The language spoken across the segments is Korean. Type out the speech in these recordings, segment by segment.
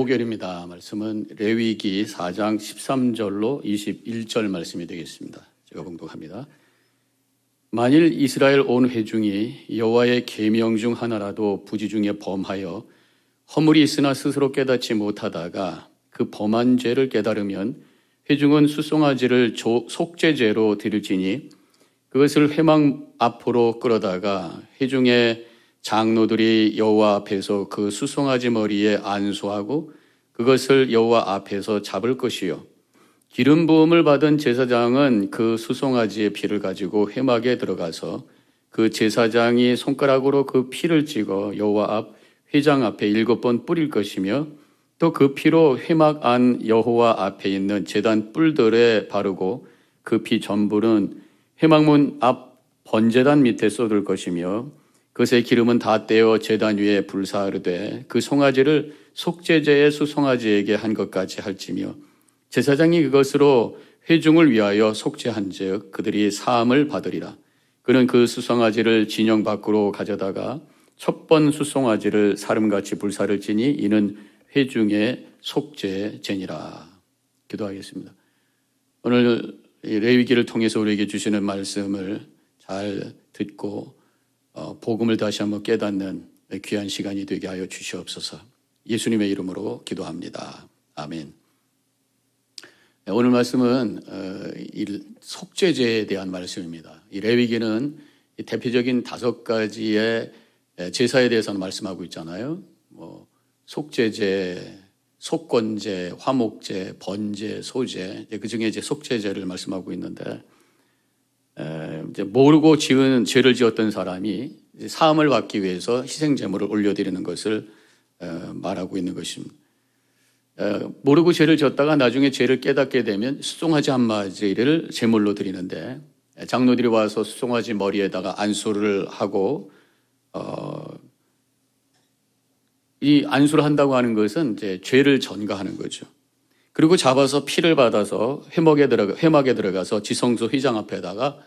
목요일입니다. 말씀은 레위기 4장 13절로 21절 말씀이 되겠습니다. 제가 봉독합니다. 만일 이스라엘 온 회중이 여호와의 계명 중 하나라도 부지 중에 범하여 허물이 있으나 스스로 깨닫지 못하다가 그 범한 죄를 깨달으면 회중은 수송아지를 조- 속죄죄로 드릴지니 그것을 회망 앞으로 끌어다가 회중의 장로들이 여호와 앞에서 그 수송아지 머리에 안수하고 그것을 여호와 앞에서 잡을 것이요. 기름 부음을 받은 제사장은 그 수송아지의 피를 가지고 회막에 들어가서 그 제사장이 손가락으로 그 피를 찍어 여호와 앞 회장 앞에 일곱 번 뿌릴 것이며 또 그 피로 회막 안 여호와 앞에 있는 제단 뿔들에 바르고 그 피 전부는 회막문 앞 번제단 밑에 쏟을 것이며 그것의 기름은 다 떼어 제단 위에 불사르되 그 송아지를 속죄제의 수송아지에게 한 것까지 할지며 제사장이 그것으로 회중을 위하여 속죄한즉 그들이 사함을 받으리라. 그는 그 수송아지를 진영 밖으로 가져다가 첫 번 수송아지를 사름같이 불사를 지니 이는 회중의 속죄제니라. 기도하겠습니다. 오늘 이 레위기를 통해서 우리에게 주시는 말씀을 잘 듣고 어, 복음을 다시 한번 깨닫는 귀한 시간이 되게 하여 주시옵소서. 예수님의 이름으로 기도합니다. 아멘. 네, 오늘 말씀은 어, 이 속죄제에 대한 말씀입니다. 이 레위기는 이 대표적인 다섯 가지의 제사에 대해서는 말씀하고 있잖아요. 뭐 속죄제, 속건제, 화목제, 번제, 소제 그 중에 이제 속죄제를 말씀하고 있는데 에, 이제 모르고 지은 죄를 지었던 사람이 사함을 받기 위해서 희생 제물을 올려드리는 것을 에, 말하고 있는 것입니다. 에, 모르고 죄를 지었다가 나중에 죄를 깨닫게 되면 수송아지 한 마리를 제물로 드리는데 에, 장로들이 와서 수송아지 머리에다가 안수를 하고 어, 이 안수를 한다고 하는 것은 이제 죄를 전가하는 거죠. 그리고 잡아서 피를 받아서 회막에 들어가 회막에 들어가서 지성소 휘장 앞에다가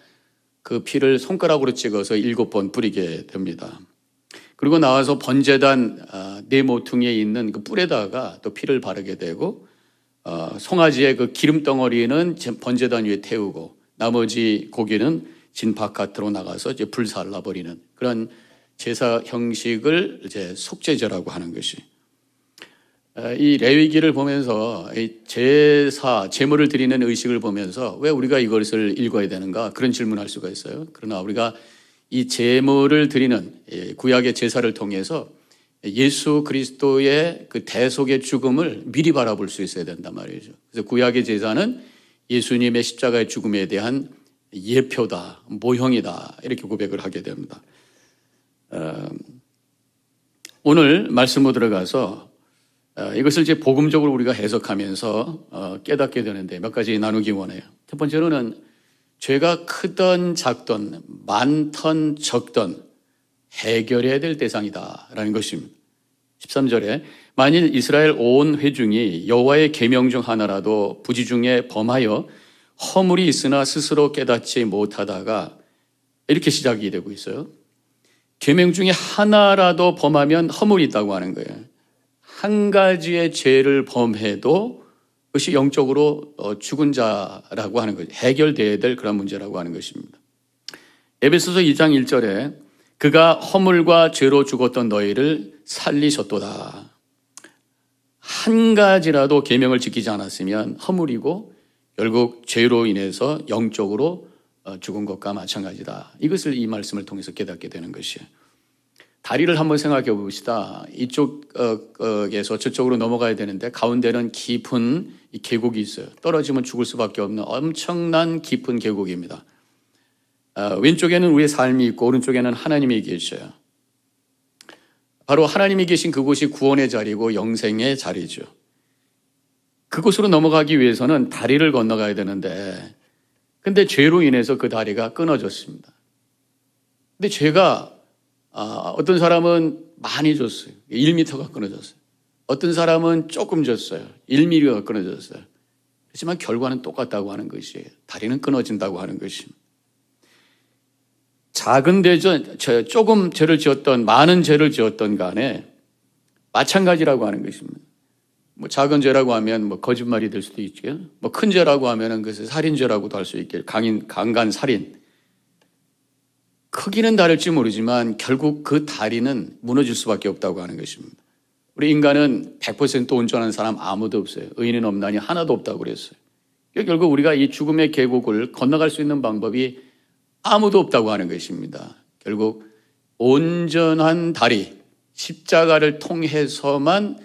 그 피를 손가락으로 찍어서 일곱 번 뿌리게 됩니다. 그리고 나와서 번제단 아, 네 모퉁이에 있는 그 뿔에다가 또 피를 바르게 되고 어, 송아지의 그 기름 덩어리는 번제단 위에 태우고 나머지 고기는 진 바깥으로 나가서 이제 불살라 버리는 그런 제사 형식을 이제 속죄제라고 하는 것이 이 레위기를 보면서 이 제사 제물을 드리는 의식을 보면서 왜 우리가 이것을 읽어야 되는가 그런 질문할 수가 있어요. 그러나 우리가 이 제물을 드리는 구약의 제사를 통해서 예수 그리스도의 그 대속의 죽음을 미리 바라볼 수 있어야 된단 말이죠. 그래서 구약의 제사는 예수님의 십자가의 죽음에 대한 예표다, 모형이다 이렇게 고백을 하게 됩니다. 어, 오늘 말씀으로 들어가서 어, 이것을 이제 복음적으로 우리가 해석하면서 어, 깨닫게 되는데 몇 가지 나누기 원해요. 첫 번째로는 죄가 크던 작던 많던 적던 해결해야 될 대상이다라는 것입니다. 13절에 만일 이스라엘 온 회중이 여호와의 계명 중 하나라도 부지 중에 범하여 허물이 있으나 스스로 깨닫지 못하다가 이렇게 시작이 되고 있어요. 계명 중에 하나라도 범하면 허물이 있다고 하는 거예요. 한 가지의 죄를 범해도 그것이 영적으로 어, 죽은 자라고 하는 거죠. 해결돼야 될 그런 문제라고 하는 것입니다. 에베소서 2장 1절에 그가 허물과 죄로 죽었던 너희를 살리셨도다. 한 가지라도 계명을 지키지 않았으면 허물이고 결국 죄로 인해서 영적으로 어, 죽은 것과 마찬가지다. 이것을 이 말씀을 통해서 깨닫게 되는 것이에요. 다리를 한번 생각해 봅시다. 이쪽에서 저쪽으로 넘어가야 되는데 가운데는 깊은 계곡이 있어요. 떨어지면 죽을 수밖에 없는 엄청난 깊은 계곡입니다. 어, 왼쪽에는 우리의 삶이 있고 오른쪽에는 하나님이 계셔요. 바로 하나님이 계신 그곳이 구원의 자리고 영생의 자리죠. 그곳으로 넘어가기 위해서는 다리를 건너가야 되는데 근데 죄로 인해서 그 다리가 끊어졌습니다. 근데 죄가 아, 어떤 사람은 많이 줬어요. 1미터가 끊어졌어요. 어떤 사람은 조금 줬어요. 1미리가 끊어졌어요. 하지만 결과는 똑같다고 하는 것이에요. 다리는 끊어진다고 하는 것입니다. 작은 대전, 조금 죄를 지었던, 많은 죄를 지었던 간에 마찬가지라고 하는 것입니다. 뭐 작은 죄라고 하면 뭐 거짓말이 될 수도 있죠. 뭐 큰 죄라고 하면은 그것을 살인죄라고도 할 수 있겠. 강인 강간 살인. 크기는 다를지 모르지만 결국 그 다리는 무너질 수밖에 없다고 하는 것입니다. 우리 인간은 100% 온전한 사람 아무도 없어요. 의인은 없나니 하나도 없다고 그랬어요. 결국 우리가 이 죽음의 계곡을 건너갈 수 있는 방법이 아무도 없다고 하는 것입니다. 결국 온전한 다리, 십자가를 통해서만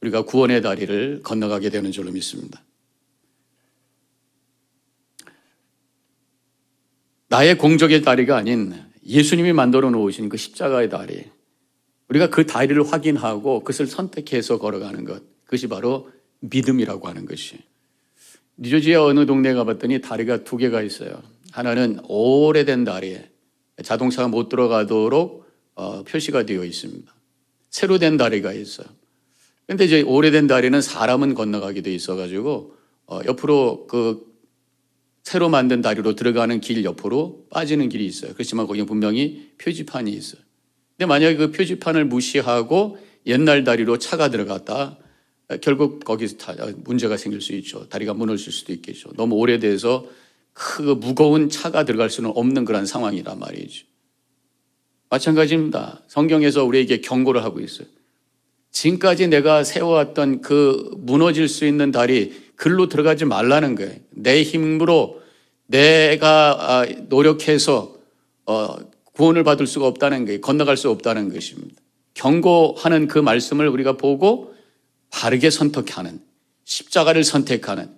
우리가 구원의 다리를 건너가게 되는 줄로 믿습니다. 나의 공적의 다리가 아닌 예수님이 만들어 놓으신 그 십자가의 다리. 우리가 그 다리를 확인하고 그것을 선택해서 걸어가는 것. 그것이 바로 믿음이라고 하는 것이. 뉴저지의 어느 동네 가봤더니 다리가 두 개가 있어요. 하나는 오래된 다리, 자동차가 못 들어가도록 어, 표시가 되어 있습니다. 새로 된 다리가 있어요. 근데 이제 오래된 다리는 사람은 건너가게 돼 있어가지고 어, 옆으로 그 새로 만든 다리로 들어가는 길 옆으로 빠지는 길이 있어요. 그렇지만 거기 분명히 표지판이 있어요. 근데 만약에 그 표지판을 무시하고 옛날 다리로 차가 들어갔다 결국 거기서 다 문제가 생길 수 있죠. 다리가 무너질 수도 있겠죠. 너무 오래돼서 그 무거운 차가 들어갈 수는 없는 그런 상황이란 말이죠. 마찬가지입니다. 성경에서 우리에게 경고를 하고 있어요. 지금까지 내가 세워왔던 그 무너질 수 있는 다리, 글로 들어가지 말라는 거예요. 내 힘으로 내가 아, 노력해서 어, 구원을 받을 수가 없다는 거예요. 건너갈 수 없다는 것입니다. 경고하는 그 말씀을 우리가 보고 바르게 선택하는 십자가를 선택하는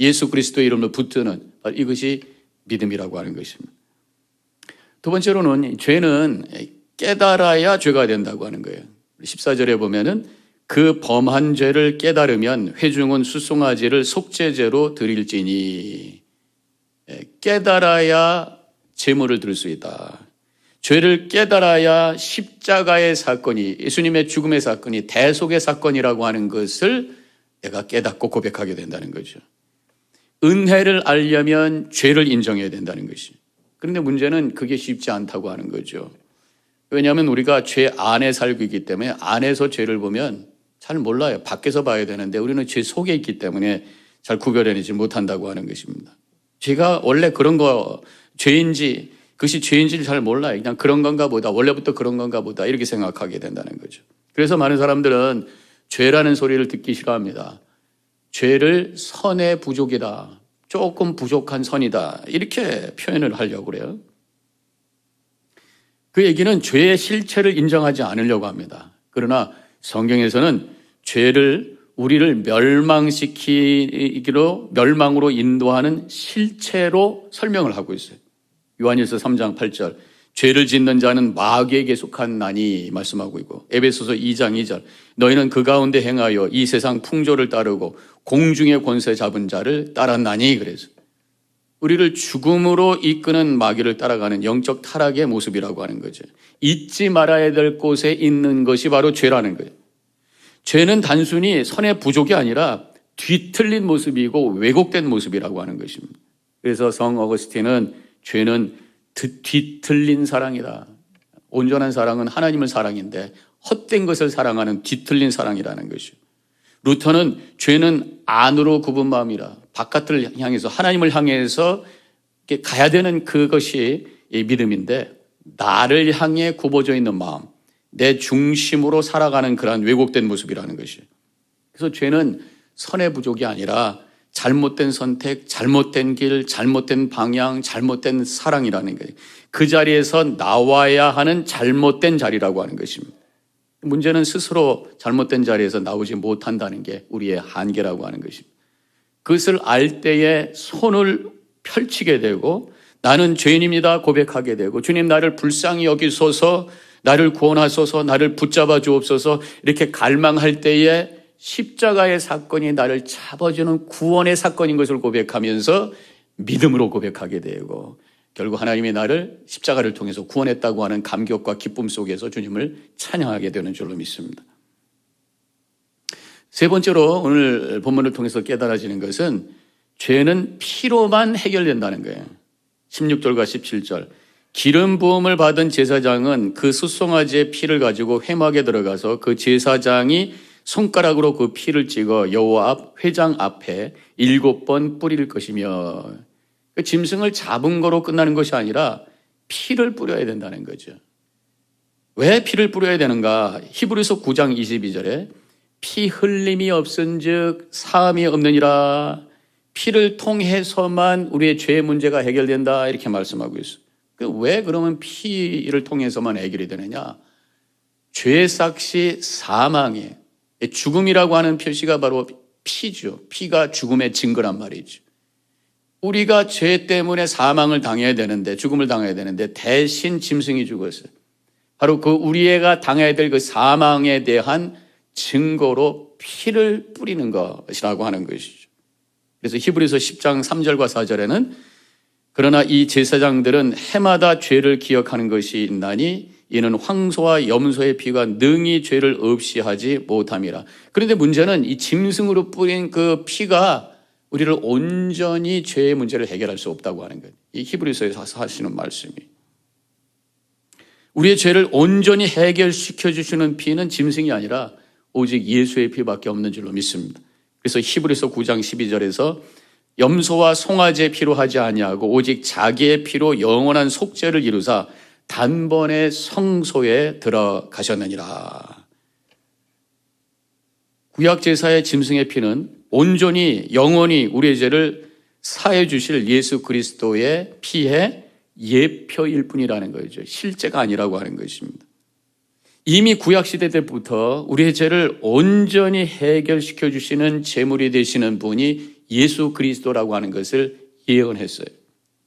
예수 그리스도의 이름을 붙드는 이것이 믿음이라고 하는 것입니다. 두 번째로는 죄는 깨달아야 죄가 된다고 하는 거예요. 14절에 보면은 그 범한 죄를 깨달으면 회중은 수송아지를 속죄제로 드릴지니 예, 깨달아야 제물을 드릴 수 있다. 죄를 깨달아야 십자가의 사건이 예수님의 죽음의 사건이 대속의 사건이라고 하는 것을 내가 깨닫고 고백하게 된다는 거죠. 은혜를 알려면 죄를 인정해야 된다는 것이. 그런데 문제는 그게 쉽지 않다고 하는 거죠. 왜냐하면 우리가 죄 안에 살고 있기 때문에 안에서 죄를 보면 잘 몰라요. 밖에서 봐야 되는데 우리는 죄 속에 있기 때문에 잘 구별해내지 못한다고 하는 것입니다. 죄가 원래 그런 거 죄인지 그것이 죄인지를 잘 몰라요. 그냥 그런 건가 보다. 원래부터 그런 건가 보다. 이렇게 생각하게 된다는 거죠. 그래서 많은 사람들은 죄라는 소리를 듣기 싫어합니다. 죄를 선의 부족이다. 조금 부족한 선이다. 이렇게 표현을 하려고 그래요. 그 얘기는 죄의 실체를 인정하지 않으려고 합니다. 그러나 성경에서는 죄를 우리를 멸망시키기로 멸망으로 인도하는 실체로 설명을 하고 있어요. 요한일서 3장 8절 죄를 짓는 자는 마귀에게 속한 나니 말씀하고 있고 에베소서 2장 2절 너희는 그 가운데 행하여 이 세상 풍조를 따르고 공중의 권세 잡은 자를 따랐나니 그래서 우리를 죽음으로 이끄는 마귀를 따라가는 영적 타락의 모습이라고 하는 거죠. 잊지 말아야 될 곳에 있는 것이 바로 죄라는 거예요. 죄는 단순히 선의 부족이 아니라 뒤틀린 모습이고 왜곡된 모습이라고 하는 것입니다. 그래서 성 어거스틴은 죄는 뒤틀린 사랑이다. 온전한 사랑은 하나님을 사랑인데 헛된 것을 사랑하는 뒤틀린 사랑이라는 것이요. 루터는 죄는 안으로 굽은 마음이라 바깥을 향해서 하나님을 향해서 가야 되는 그것이 믿음인데 나를 향해 굽어져 있는 마음, 내 중심으로 살아가는 그러한 왜곡된 모습이라는 것이. 그래서 죄는 선의 부족이 아니라 잘못된 선택, 잘못된 길, 잘못된 방향, 잘못된 사랑이라는 거예요. 그 자리에서 나와야 하는 잘못된 자리라고 하는 것입니다. 문제는 스스로 잘못된 자리에서 나오지 못한다는 게 우리의 한계라고 하는 것입니다. 그것을 알 때에 손을 펼치게 되고 나는 죄인입니다 고백하게 되고 주님 나를 불쌍히 여기소서 나를 구원하소서 나를 붙잡아 주옵소서 이렇게 갈망할 때에 십자가의 사건이 나를 잡아주는 구원의 사건인 것을 고백하면서 믿음으로 고백하게 되고 결국 하나님이 나를 십자가를 통해서 구원했다고 하는 감격과 기쁨 속에서 주님을 찬양하게 되는 줄로 믿습니다. 세 번째로 오늘 본문을 통해서 깨달아지는 것은 죄는 피로만 해결된다는 거예요. 16절과 17절. 기름 부음을 받은 제사장은 그 수송아지의 피를 가지고 회막에 들어가서 그 제사장이 손가락으로 그 피를 찍어 여호와 앞 회장 앞에 일곱 번 뿌릴 것이며 그 짐승을 잡은 거로 끝나는 것이 아니라 피를 뿌려야 된다는 거죠. 왜 피를 뿌려야 되는가? 히브리서 9장 22절에 피 흘림이 없은즉 사함이 없느니라. 피를 통해서만 우리의 죄 문제가 해결된다 이렇게 말씀하고 있어요. 그왜 그러면 피를 통해서만 해결이 되느냐? 죄 삭시 사망이에요. 죽음이라고 하는 표시가 바로 피죠. 피가 죽음의 증거란 말이죠. 우리가 죄 때문에 사망을 당해야 되는데 죽음을 당해야 되는데 대신 짐승이 죽었어요. 바로 그 우리가 당해야 될 그 사망에 대한 증거로 피를 뿌리는 것이라고 하는 것이죠. 그래서 히브리서 10장 3절과 4절에는 그러나 이 제사장들은 해마다 죄를 기억하는 것이 있나니 이는 황소와 염소의 피가 능히 죄를 없이 하지 못함이라. 그런데 문제는 이 짐승으로 뿌린 그 피가 우리를 온전히 죄의 문제를 해결할 수 없다고 하는 거예요. 이 히브리서에서 하시는 말씀이. 우리의 죄를 온전히 해결시켜 주시는 피는 짐승이 아니라 오직 예수의 피밖에 없는 줄로 믿습니다. 그래서 히브리서 9장 12절에서 염소와 송아지의 피로 하지 아니하고 오직 자기의 피로 영원한 속죄를 이루사 단번에 성소에 들어가셨느니라. 구약 제사의 짐승의 피는 온전히 영원히 우리의 죄를 사해 주실 예수 그리스도의 피의 예표일 뿐이라는 거죠. 실제가 아니라고 하는 것입니다. 이미 구약 시대 때부터 우리의 죄를 온전히 해결시켜 주시는 제물이 되시는 분이 예수 그리스도라고 하는 것을 예언했어요.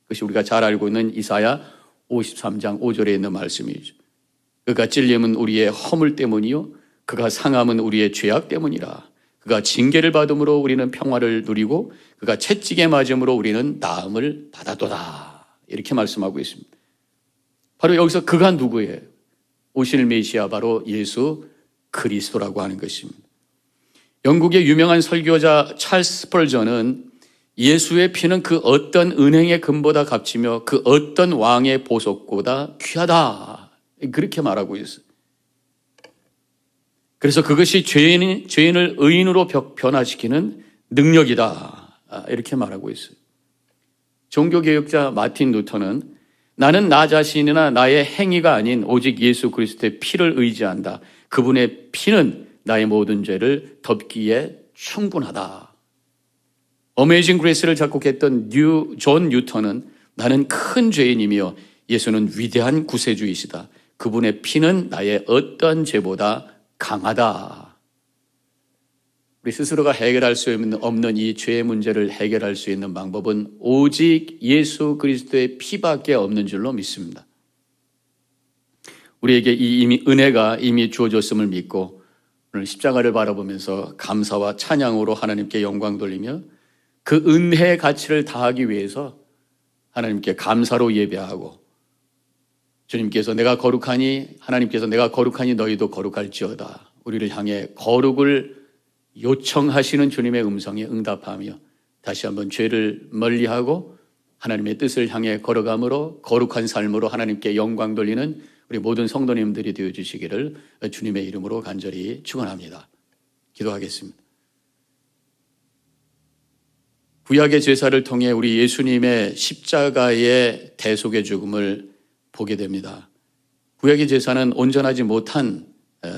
그것이 우리가 잘 알고 있는 이사야 53장 5절에 있는 말씀이죠. 그가 찔림은 우리의 허물 때문이요 그가 상함은 우리의 죄악 때문이라. 그가 징계를 받음으로 우리는 평화를 누리고 그가 채찍에 맞음으로 우리는 나음을 받았도다. 이렇게 말씀하고 있습니다. 바로 여기서 그가 누구예요? 오실 메시아 바로 예수 그리스도라고 하는 것입니다. 영국의 유명한 설교자 찰스 스펄전은 예수의 피는 그 어떤 은행의 금보다 값지며 그 어떤 왕의 보석보다 귀하다. 그렇게 말하고 있어요. 그래서 그것이 죄인, 죄인을 의인으로 변화시키는 능력이다. 아, 이렇게 말하고 있어요. 종교개혁자 마틴 루터는 나는 나 자신이나 나의 행위가 아닌 오직 예수 그리스도의 피를 의지한다. 그분의 피는 나의 모든 죄를 덮기에 충분하다. 어메이징 그레이스를 작곡했던 뉴, 존 뉴턴은 나는 큰 죄인이며 예수는 위대한 구세주이시다. 그분의 피는 나의 어떤 죄보다 강하다. 우리 스스로가 해결할 수 없는 이 죄의 문제를 해결할 수 있는 방법은 오직 예수 그리스도의 피밖에 없는 줄로 믿습니다. 우리에게 이 이미 은혜가 이미 주어졌음을 믿고 오늘 십자가를 바라보면서 감사와 찬양으로 하나님께 영광 돌리며 그 은혜의 가치를 다하기 위해서 하나님께 감사로 예배하고 주님께서 내가 거룩하니 하나님께서 내가 거룩하니 너희도 거룩할지어다. 우리를 향해 거룩을 요청하시는 주님의 음성에 응답하며 다시 한번 죄를 멀리하고 하나님의 뜻을 향해 걸어감으로 거룩한 삶으로 하나님께 영광 돌리는 우리 모든 성도님들이 되어 주시기를 주님의 이름으로 간절히 축원합니다. 기도하겠습니다. 구약의 제사를 통해 우리 예수님의 십자가의 대속의 죽음을 보게 됩니다. 구약의 제사는 온전하지 못한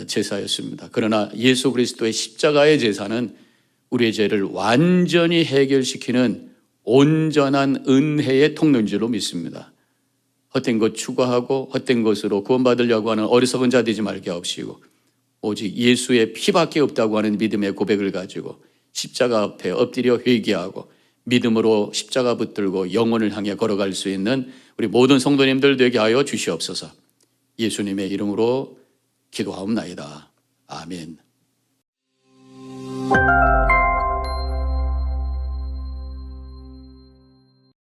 제사였습니다. 그러나 예수 그리스도의 십자가의 제사는 우리의 죄를 완전히 해결시키는 온전한 은혜의 통로인지로 믿습니다. 헛된 것 추구하고 헛된 것으로 구원받으려고 하는 어리석은 자 되지 말게 없이고 오직 예수의 피밖에 없다고 하는 믿음의 고백을 가지고 십자가 앞에 엎드려 회개하고 믿음으로 십자가 붙들고 영혼을 향해 걸어갈 수 있는 우리 모든 성도님들 되게 하여 주시옵소서. 예수님의 이름으로 기도하옵나이다. 아멘.